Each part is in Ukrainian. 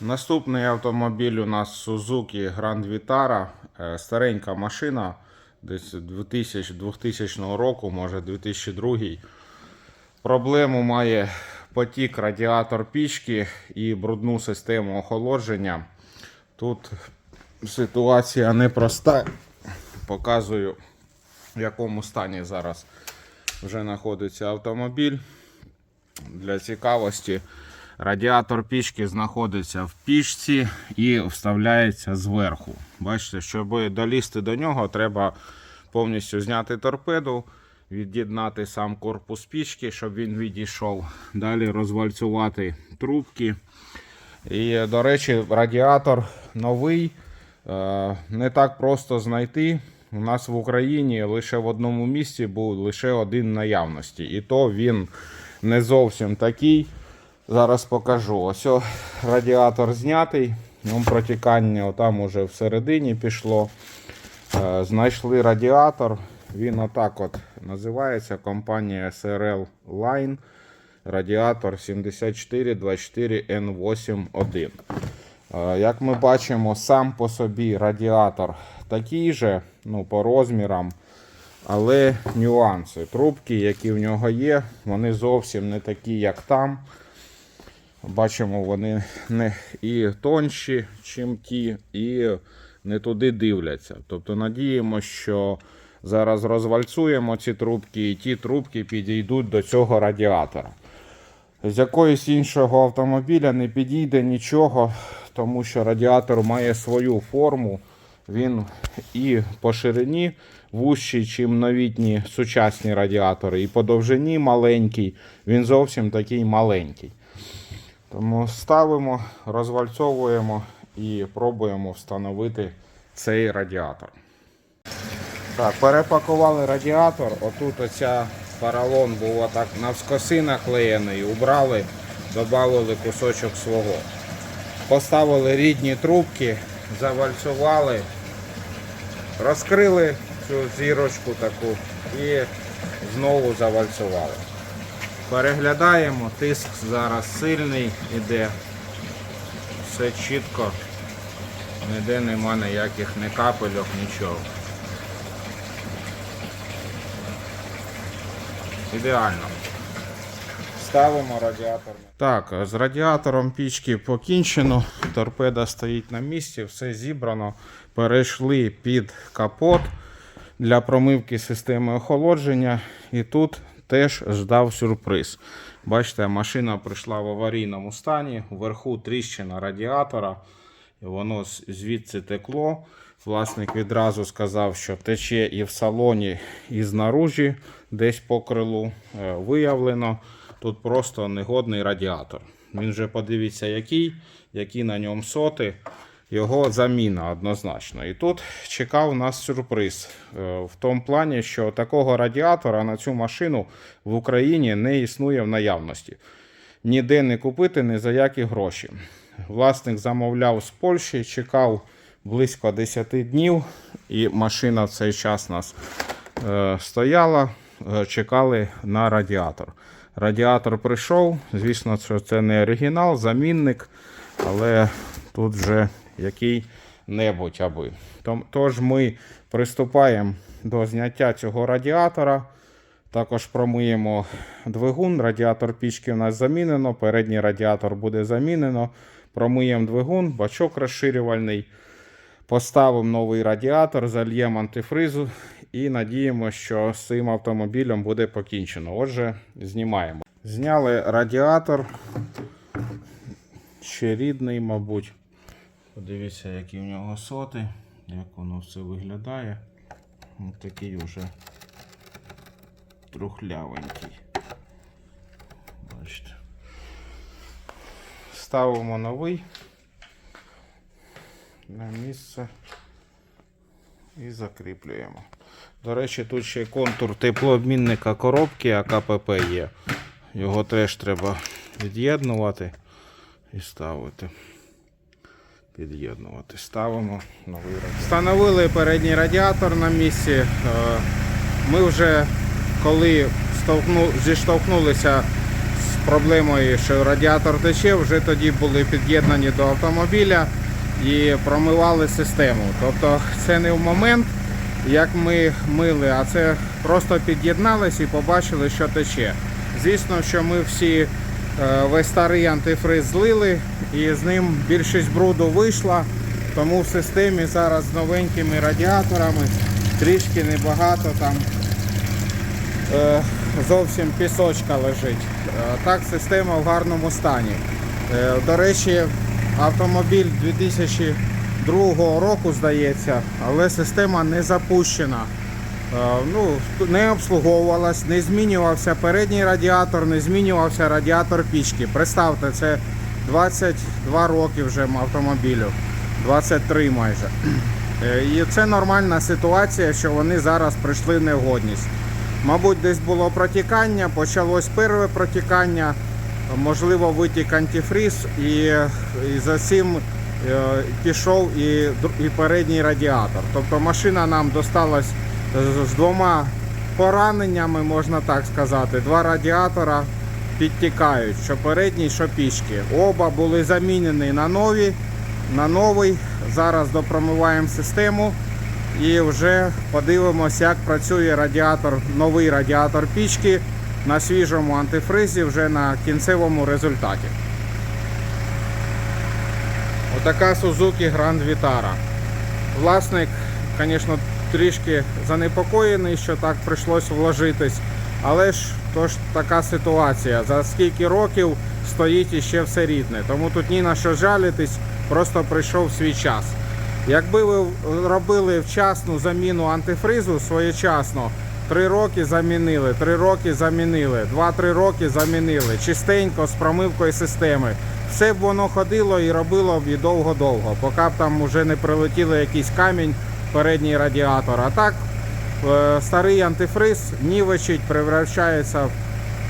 Наступний автомобіль у нас Suzuki Grand Vitara. Е, Старенька машина, десь 2000, 2000 року, може 2002. Проблему має потік радіатор пічки і брудну систему охолодження. Тут ситуація непроста. Показую, в якому стані зараз вже знаходиться автомобіль. Для цікавості радіатор пічки знаходиться в пічці і вставляється зверху. Бачите, щоб долізти до нього, треба повністю зняти торпеду, від'єднати сам корпус пічки, щоб він відійшов. Далі розвальцювати трубки. І, до речі, радіатор новий. е, Не так просто знайти. У нас в Україні лише в одному місці був лише один наявності. І то він не зовсім такий. Зараз покажу. Ось о, радіатор знятий. Ну, протікання там уже всередині пішло. Е, Знайшли радіатор. Він отак от називається компанія SRL Line. Радіатор 7424N81. Е, Як ми бачимо, сам по собі радіатор такий же, ну, по розмірам, але нюанси. Трубки, які в нього є, вони зовсім не такі, як там. Бачимо, вони не і тонші, чим ті, і не туди дивляться. Тобто надіємося, що зараз розвальцуємо ці трубки, і ті трубки підійдуть до цього радіатора. З якоїсь іншого автомобіля не підійде нічого, тому що радіатор має свою форму. Він і по ширині вущий, чим новітні сучасні радіатори, і по довжині маленький. Він зовсім такий маленький. Тому ставимо, розвальцовуємо і пробуємо встановити цей радіатор. Так, перепакували радіатор. Отут оця поролон був отак навскоси наклеєний, убрали, додали кусочок свого. Поставили рідні трубки, завальцювали, розкрили цю зірочку таку і знову завальцювали. Переглядаємо, тиск зараз сильний іде. Все чітко. Ніде нема ніяких ні капельок, нічого. Ідеально. Ставимо радіатор. Так, з радіатором пічки покінчено. Торпеда стоїть на місці, все зібрано. Перейшли під капот для промивки системи охолодження. І тут теж ждав сюрприз. Бачите, машина прийшла в аварійному стані. Вверху тріщина радіатора. Воно звідси текло. Власник відразу сказав, що тече і в салоні, і знаружі, десь по крилу. Е, Виявлено, тут просто негодний радіатор. Він вже подивіться, який, які на ньому соти. Його заміна однозначно. І тут чекав нас сюрприз е, в тому плані, що такого радіатора на цю машину в Україні не існує в наявності. Ніде не купити ні за які гроші. Власник замовляв з Польщі, чекав близько 10 днів, і машина в цей час нас е, стояла, е, чекали на радіатор. Радіатор прийшов. Звісно, це не оригінал, замінник, але тут вже який-небудь аби. Тож ми приступаємо до зняття цього радіатора. Також промиємо двигун. Радіатор пічки у нас замінено. Передній радіатор буде замінено. Промиємо двигун, бачок розширювальний. Поставимо новий радіатор, зальємо антифризу і надіємося, що з цим автомобілем буде покінчено. Отже, знімаємо. Зняли радіатор. Ще рідний, мабуть. Подивіться, які в нього соти, як воно все виглядає. Ось такий вже трухлявенький. Бачите. Ставимо новий на місце і закріплюємо. До речі, тут ще контур теплообмінника коробки АКПП є. Його теж треба від'єднувати і ставити. Під'єднувати. Ставимо новий радіатор. Встановили передній радіатор на місці. Е, Ми вже коли зіштовхнулися з проблемою, що радіатор тече, вже тоді були під'єднані до автомобіля і промивали систему. Тобто це не в момент, як ми мили, а це просто під'єднались і побачили, що тече. Звісно, що ми всі е, весь старий антифриз злили і з ним більшість бруду вийшла. Тому в системі зараз з новенькими радіаторами трішки небагато там е, зовсім пісочка лежить. Е, Так, система в гарному стані. Е, До речі, автомобіль 2002 року, здається, але система не запущена. Е, Ну, не обслуговувалась, не змінювався передній радіатор, не змінювався радіатор пічки. Представте, це 22 роки вже автомобілю, 23 майже. Е, І це нормальна ситуація, що вони зараз прийшли в негодність. Мабуть, десь було протікання, почалось перше протікання, можливо, витік антифріз, і, і за цим е, пішов і, і передній радіатор. Тобто машина нам досталась з, з двома пораненнями, можна так сказати. Два радіатора підтікають, що передній, що пічки. Оба були замінені на нові, на новий. Зараз допромиваємо систему. І вже подивимося, як працює радіатор, новий радіатор пічки на свіжому антифризі вже на кінцевому результаті. Отака Suzuki Grand Vitara. Власник, звісно, трішки занепокоєний, що так прийшлось вложитись. Але ж то ж така ситуація. За скільки років стоїть іще все рідне. Тому тут ні на що жалітись, просто прийшов свій час. Якби ви робили вчасну заміну антифризу своєчасно, 3 роки замінили, 3 роки замінили, 2-3 роки замінили, чистенько з промивкою системи. Все б воно ходило і робило б і довго-довго, поки б там вже не прилетіло якийсь камінь передній радіатор. А так старий антифриз нівечить, превращається,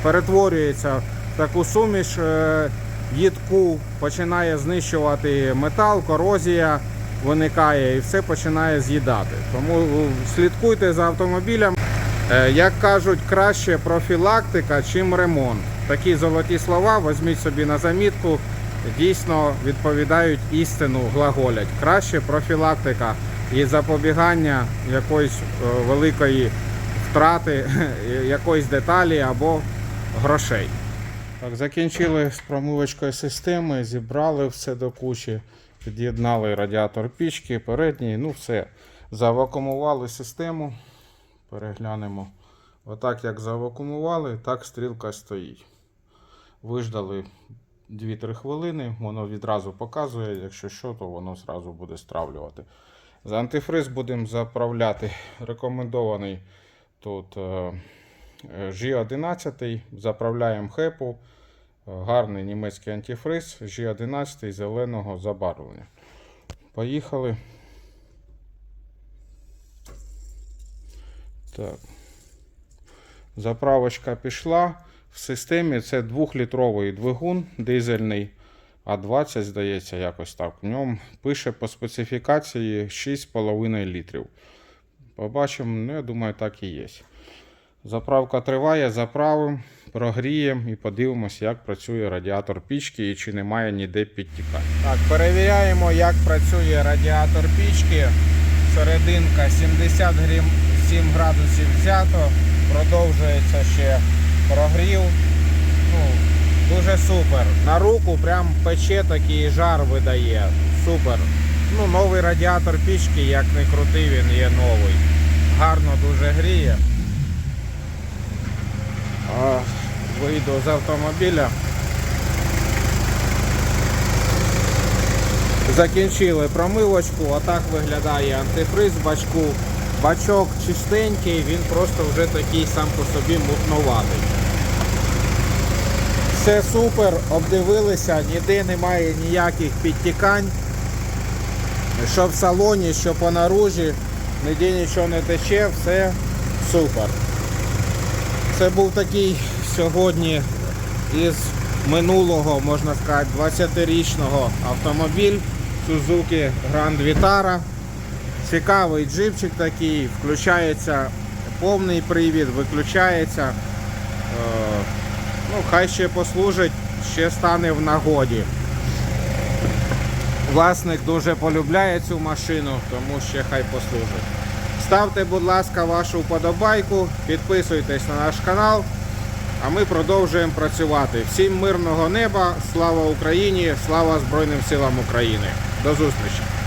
перетворюється в таку суміш е, їдку, починає знищувати метал, корозія виникає і все починає з'їдати. Тому е, слідкуйте за автомобілем. Е, Як кажуть, краще профілактика, чим ремонт. Такі золоті слова візьміть собі на замітку. Дійсно відповідають істину, глаголять. Краще профілактика і запобігання якоїсь е, великої втрати якоїсь деталі або грошей. Так, закінчили з промивочкою системи, зібрали все до кучі, під'єднали радіатор пічки, передній, ну все. Завакумували систему. Переглянемо. Отак як завакумували, так стрілка стоїть. Виждали 2-3 хвилини, воно відразу показує, якщо що, то воно зразу буде стравлювати. За антифриз будемо заправляти рекомендований тут е, е, G11, заправляємо хепу. Е, Гарний німецький антифриз G11 зеленого забарвлення. Поїхали. Так. Заправочка пішла. В системі це 2-літровий двигун дизельний, а 20, здається, якось так. В ньому пише по специфікації 6,5 літрів. Побачимо, ну, я думаю, так і є. Заправка триває, заправимо, прогріємо і подивимося, як працює радіатор пічки і чи немає ніде підтікань. Так, перевіряємо, як працює радіатор пічки. Серединка 77 градусів взято, продовжується ще прогрів. Ну, дуже супер. На руку прям пече такий жар видає. Супер. Ну, новий радіатор пічки, як не крутий, він є новий. Гарно дуже гріє. Вийду з автомобіля. Закінчили промивочку, отак виглядає антифриз бачку. Бачок чистенький, він просто вже такий сам по собі мутноватий. Все супер, обдивилися, ніде немає ніяких підтікань. Що в салоні, що по наружі, ніде нічого не тече, все супер. Це був такий сьогодні із минулого, можна сказати, 20-річного автомобіль Suzuki Grand Vitara. Цікавий джипчик такий, включається повний привід, виключається. Ну, хай ще послужить, ще стане в нагоді. Власник дуже полюбляє цю машину, тому ще хай послужить. Ставте, будь ласка, вашу вподобайку, підписуйтесь на наш канал, а ми продовжуємо працювати. Всім мирного неба, слава Україні, слава Збройним силам України. До зустрічі!